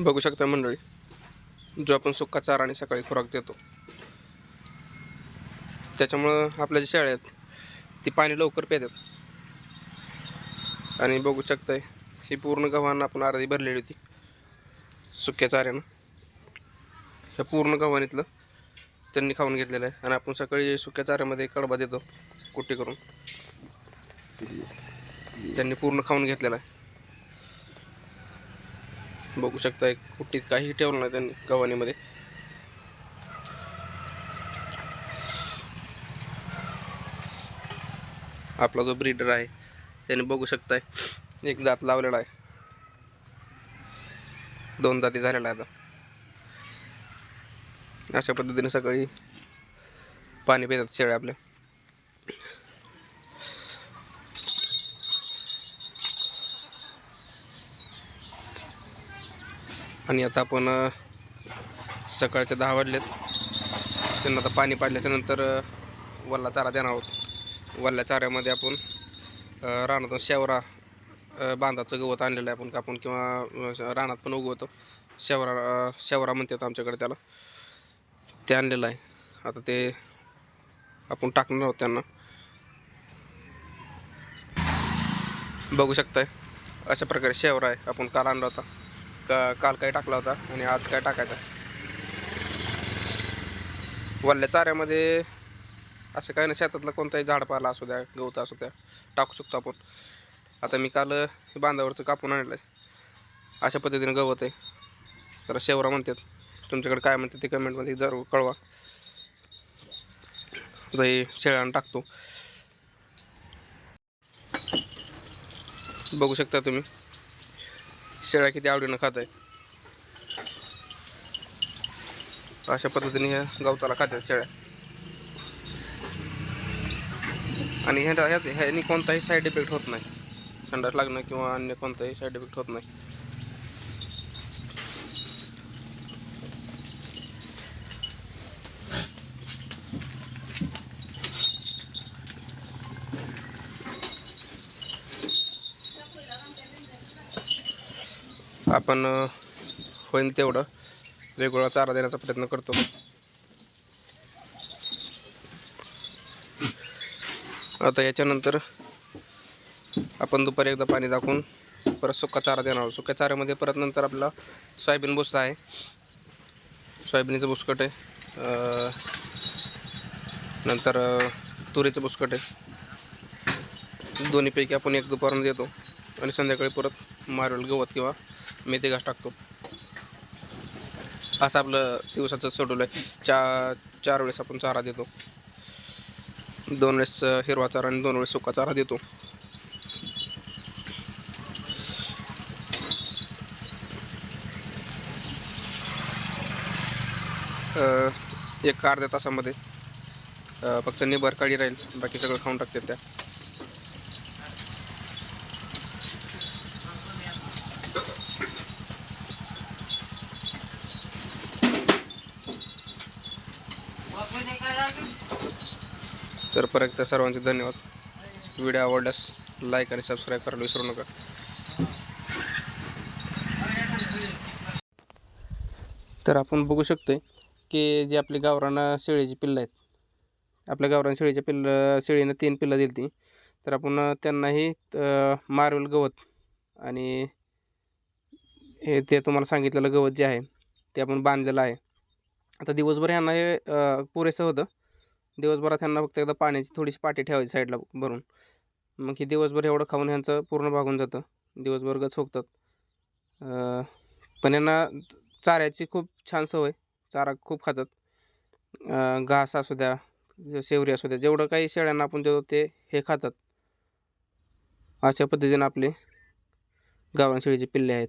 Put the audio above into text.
बघू शकता मंडळी जो आपण सुक्का चारा आणि सकाळी खुराक देतो. त्याच्यामुळं आपल्या जे शेळ्या आहेत ती पाणी लवकर पितात आणि बघू शकताय ही पूर्ण गव्हाण आपण अर्धी भरलेली होती सुक्या चाऱ्यानं ह्या पूर्ण गव्हाणीतलं त्यांनी खाऊन घेतलेलं आहे. आणि आपण सकाळी सुक्या चाऱ्यामध्ये कडबा देतो कुट्टी करून. त्यांनी पूर्ण खाऊन घेतलेला आहे. बघू शकता एक कुट्टीत काहीही ठेवलं नाही त्यांनी गव्हाणीमध्ये. आपला जो ब्रीडर आहे त्याने बघू शकताय एक दात लावलेला आहे. दोन दाती झालेला आहे आता. अशा पद्धतीने सकाळी पाणी पितात शेळ्या आपल्या. आणि आता आपण सकाळच्या दहा वाजलेत. त्यांना आता पाणी पाडल्याच्या नंतर वल्ला चारा देणार आहोत. वल्ल्या चाऱ्यामध्ये आपण रानातून शेवरा बांधाचं गवत आणलेलं आहे आपण कापून किंवा रानात पण उगवतो. शेवरा शेवरा म्हणतात आमच्याकडे त्याला. ते आणलेलं आहे. आता ते आपण टाकणार आहोत त्यांना. बघू शकताय. अशा प्रकारे शेवरा आहे. आपण काल आणला होता. का काल काय टाकला होता आणि आज काय टाकायचा? वल्ल्या चाऱ्यामध्ये असं काही नाही शेतातलं कोणताही झाडपाला असू द्या गवत असू द्या टाकू शकतो आपण. आता मी काल बांधावरचं कापून आणलं आहे अशा पद्धतीनं गवत आहे. तर शेवरा म्हणतात. तुमच्याकडे काय म्हणतात ते कमेंटमध्ये जरूर कळवा. दही शेळ्यानं टाकतो. बघू शकता तुम्ही. शेळ्या किती आवडीनं खात आहे अशा पद्धतीने ह्या गवताला खातात शेळ्या. आणि ह्या ह्यात ह्यानी कोणताही साईड इफेक्ट होत नाही. संडास लागणं किंवा अन्य कोणताही साईड इफेक्ट होत नाही. आपण होईल होईन तेवढं. वेगवेगळा चारा देण्याचा प्रयत्न करतो. आता याच्यानंतर आपण दुपारी एकदा पाणी दाखवून परत सुका चारा देणार आहोत. सुक्या चाऱ्यामध्ये परत नंतर आपला सोयाबीन भुसा आहे. सोयाबीनचं बुसकट आहे. नंतर तुरीचं बुसकट आहे. दोन्हीपैकी आपण एक दुपारून देतो. आणि संध्याकाळी परत मारवल गवत किंवा मेथी घास टाकतो. असं आपलं दिवसाचं शेड्यूल आहे चा चार वेळेस आपण चारा देतो. दोन वेळेस हिरवा चारा आणि दोन वेळेस सुका चारा देतो. एक अर्ध्या तासामध्ये फक्त निबर काळी राहील. बाकी सगळं खाऊन टाकते त्या. तर परत सर्वांचे धन्यवाद. व्हिडिओ आवडल्यास लाईक आणि सबस्क्राईब करायला विसरू नका. तर आपण बघू शकतो की जे आपली गावरान शेळीची पिल्लं आहेत आपल्या गावरान शेळीच्या पिल्लं शेळीनं तीन पिल्लं दिली ती. तर आपण त्यांनाही मारवेल गवत आणि हे ते तुम्हाला सांगितलेलं गवत जे आहे ते आपण बांधलेलं आहे. आता दिवसभर यांना हे पुरेसं होतं. दिवसभरात ह्यांना फक्त एकदा पाण्याची थोडीशी पाटी ठेवायची साईडला भरून. मग ही दिवसभर एवढं खाऊन ह्यांचं पूर्ण भागून जातं. दिवसभर गच होकतात पण यांना चाऱ्याची खूप छान सवय. चारा खूप खातात. घास असू द्या शेवरी असू द्या जेवढं काही शेळ्यांना आपण देतो ते हे खातात. अशा पद्धतीनं आपले गावरान शेळीचे पिल्ले आहेत.